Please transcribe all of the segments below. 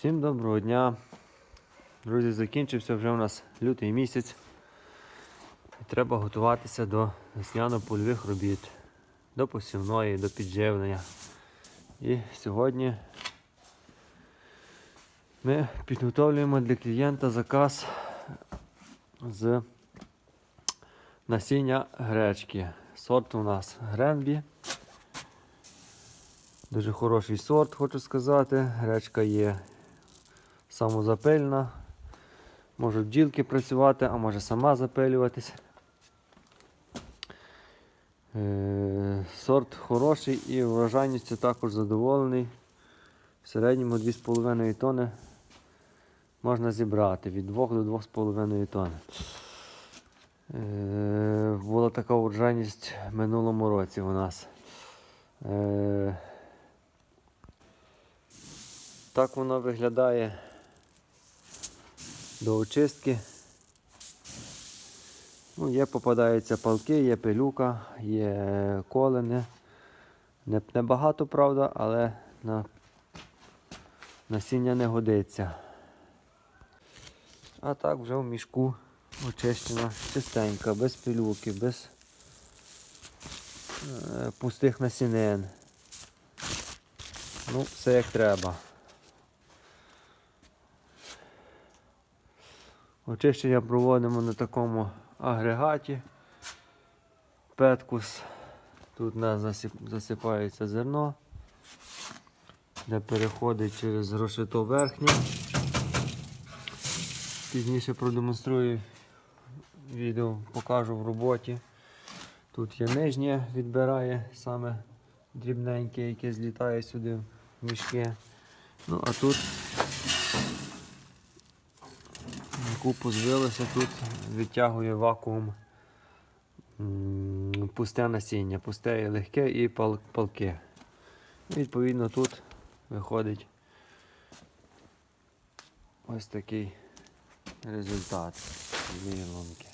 Всім доброго дня. Друзі, закінчився вже у нас лютий місяць. І треба готуватися до весняно-польових робіт, до посівної, до підживлення. І сьогодні ми підготовлюємо для клієнта заказ з насіння гречки. Сорт у нас Гренбі. Дуже хороший сорт, хочу сказати. Гречка є самозапильна. Можуть бджілки працювати, а може сама запилюватись. Е, Сорт хороший і врожайністю також задоволений. В середньому 2,5 тонни можна зібрати від 2 до 2,5 тонни. Е, Була така врожайність в минулому році у нас. Е, Так воно виглядає до очистки. Ну, Є попадаються палки, є пилюка, є колени. Не, небагато, правда, але на насіння не годиться. А так вже в мішку очищена, чистенька, без пилюки, без е, пустих насінин. Ну, все як треба. Очищення проводимо на такому агрегаті. Петкус. Тут у нас засипається зерно, де переходить через грошито верхнє. Пізніше продемонструю відео, покажу в роботі. Тут є нижнє, відбирає саме дрібненьке, яке злітає сюди в мішки. Ну а тут купу звилося, тут відтягує вакуум пусте насіння, пусте і легке і пал- палки. Відповідно, тут виходить ось такий результат цієї лунки.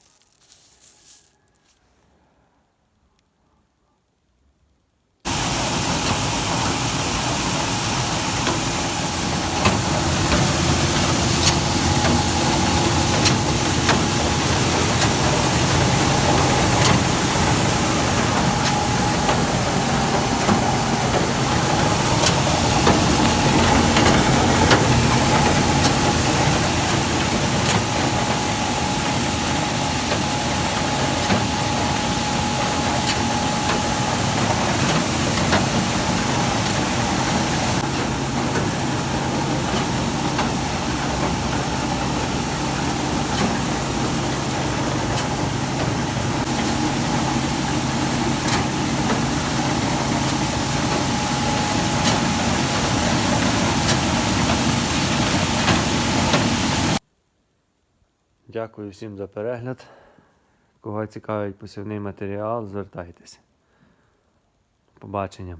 Дякую всім за перегляд. Кого цікавить посівний матеріал, звертайтеся. Побачення.